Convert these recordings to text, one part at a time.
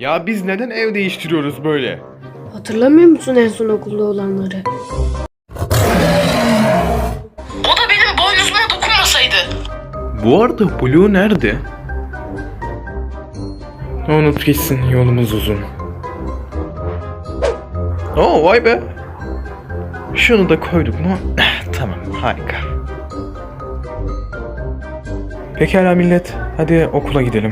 Ya biz neden ev değiştiriyoruz böyle? Hatırlamıyor musun en son okulda olanları? O da benim boynuzuma dokunmasaydı. Bu arada Blue nerede? Unut gitsin yolumuz uzun. Oo vay be. Şunu da koyduk mu? tamam harika. Pekala millet. Hadi okula gidelim.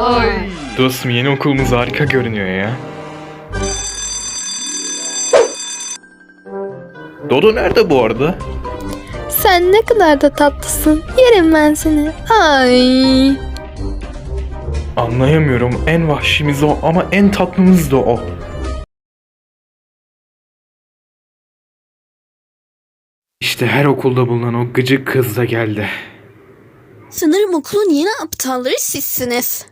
Vay. Dostum yeni okulumuz harika görünüyor ya. Dodo nerede bu arada? Sen ne kadar da tatlısın. Yerim ben seni. Ay. Anlayamıyorum. En vahşimiz o ama en tatlımız da o. İşte her okulda bulunan o gıcık kız da geldi. Sanırım okulun yeni aptalları sizsiniz.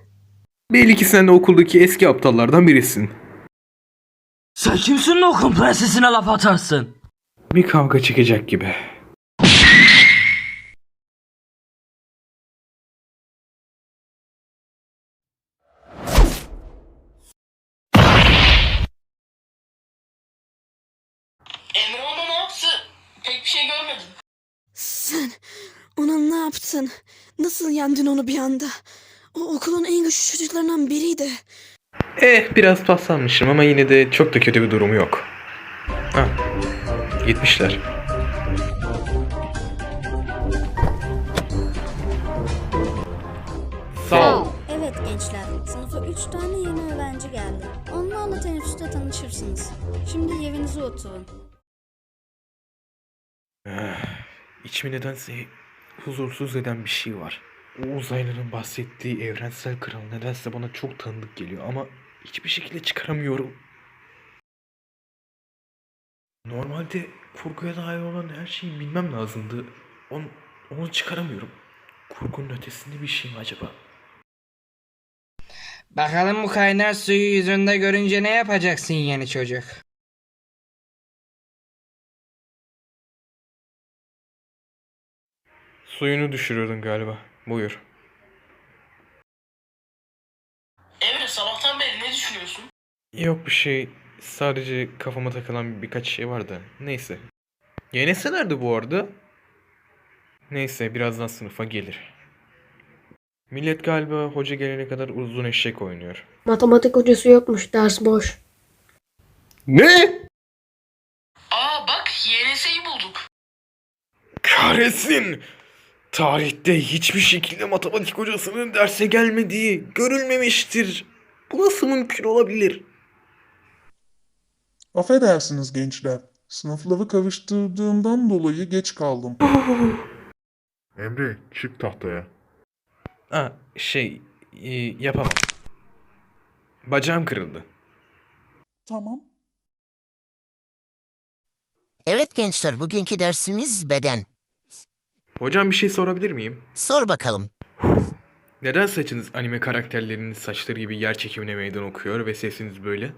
Belli ki sen de okuldaki eski aptallardan birisin. Sen kimsin de okul prensesine laf atarsın? Bir kavga çıkacak gibi. Emre ona ne yaptı? Pek bir şey görmedim. Sen ona ne yaptın? Nasıl yendin onu bir anda? O okulun en güçlü çocuklarından biriydi. Eh biraz paslanmışım ama yine de çok da kötü bir durumu yok. Ha, gitmişler. Sağ ol. Evet gençler, sınıfa 3 tane yeni öğrenci geldi. Onlarla teneffüste tanışırsınız. Şimdi yerinize oturun. İçimi nedense huzursuz eden bir şey var. O uzaylıların bahsettiği evrensel kral nedense bana çok tanıdık geliyor ama hiçbir şekilde çıkaramıyorum. Normalde kurguya dair olan her şeyi bilmem lazımdı. Onu, onu çıkaramıyorum. Kurgunun ötesinde bir şey mi acaba? Bakalım bu kaynar suyu yüzünde görünce ne yapacaksın yeni çocuk? Suyunu düşürüyordun galiba. Buyur. Emre sabahtan beri ne düşünüyorsun? Yok bir şey. Sadece kafama takılan birkaç şey vardı. Neyse. Yenesi nerede bu arada? Neyse birazdan sınıfa gelir. Millet galiba hoca gelene kadar uzun eşek oynuyor. Matematik hocası yokmuş. Ders boş. Ne? Aa bak YNS'yi bulduk. Kahretsin! Tarihte hiçbir şekilde matematik hocasının derse gelmediği görülmemiştir. Bu nasıl mümkün olabilir? Affedersiniz gençler. Sınıfları karıştırdığımdan dolayı geç kaldım. Emre çık tahtaya. Ha şey e, yapamam. Bacağım kırıldı. Tamam. Evet gençler, bugünkü dersimiz beden. Hocam bir şey sorabilir miyim? Sor bakalım. Neden saçınız anime karakterlerinin saçları gibi yer çekimine meydan okuyor ve sesiniz böyle?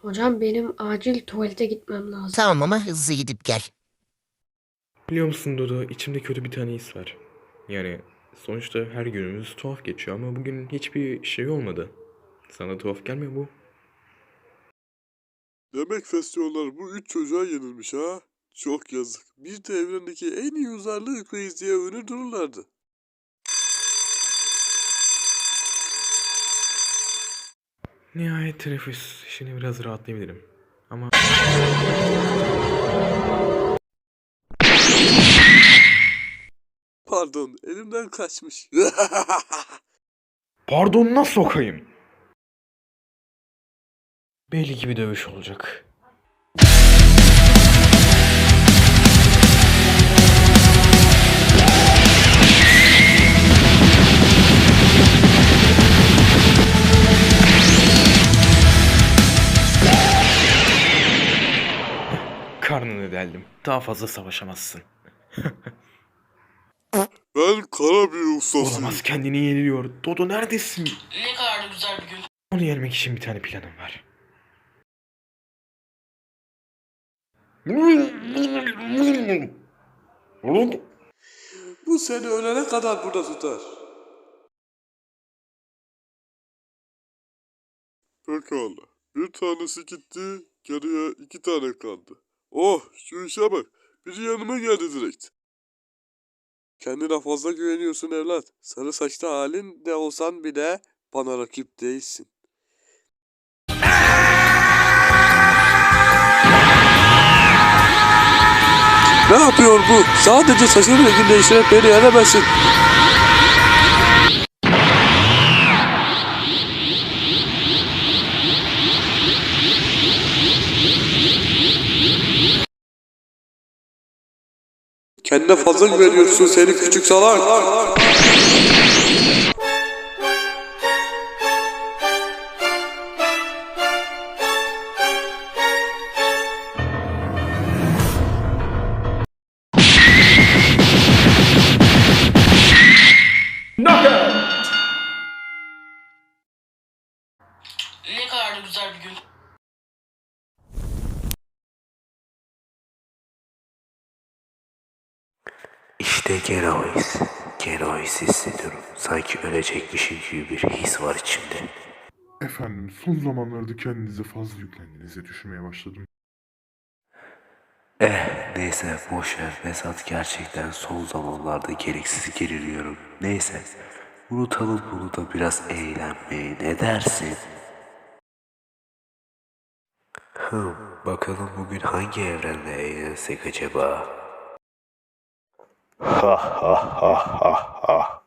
Hocam benim acil tuvalete gitmem lazım. Tamam ama hızlı gidip gel. Biliyor musun Dodo, içimde kötü bir tane his var. Yani sonuçta her günümüz tuhaf geçiyor ama bugün hiçbir şey olmadı. Sana tuhaf gelmiyor bu? Demek festivallar bu üç çocuğa yenilmiş ha? Çok yazık. Bir de evrendeki en iyi uzarlı ülkeyiz diye övünür dururlardı. Nihayet teneffüs işini biraz rahatlayabilirim. Ama Pardon elimden kaçmış. pardonuna sokayım. Belli ki bir dövüş olacak. geldim. Daha fazla savaşamazsın. ben kara bir ustasıyım. Olamaz kendini yeniliyor. Dodo neredesin? Ne kadar da güzel bir gün. Onu yenmek için bir tane planım var. Bu seni ölene kadar burada tutar. Pekala. Bir tanesi gitti, geriye iki tane kaldı. Oh, işe bak. Biri yanıma geldi direkt. Kendine fazla güveniyorsun evlat. Sarı saçlı halin de olsan bile bana rakip değilsin. Ne yapıyor bu? Sadece saçını rengini değiştirip beni yenemezsin. Kendine fazla güveniyorsun seni küçük salak. Ne kadar da güzel bir gün. İşte gene o his. Gene o hissi hissediyorum. Sanki ölecekmişim gibi bir his var içimde. Efendim son zamanlarda kendinize fazla yüklendiğinizi düşünmeye başladım. Eh neyse boş ver Vesat gerçekten son zamanlarda gereksiz geriliyorum. Neyse unutalım bunu da biraz eğlenmeyi ne dersin? Hım, bakalım bugün hangi evrende eğlensek acaba? Ha ha ha ha ha.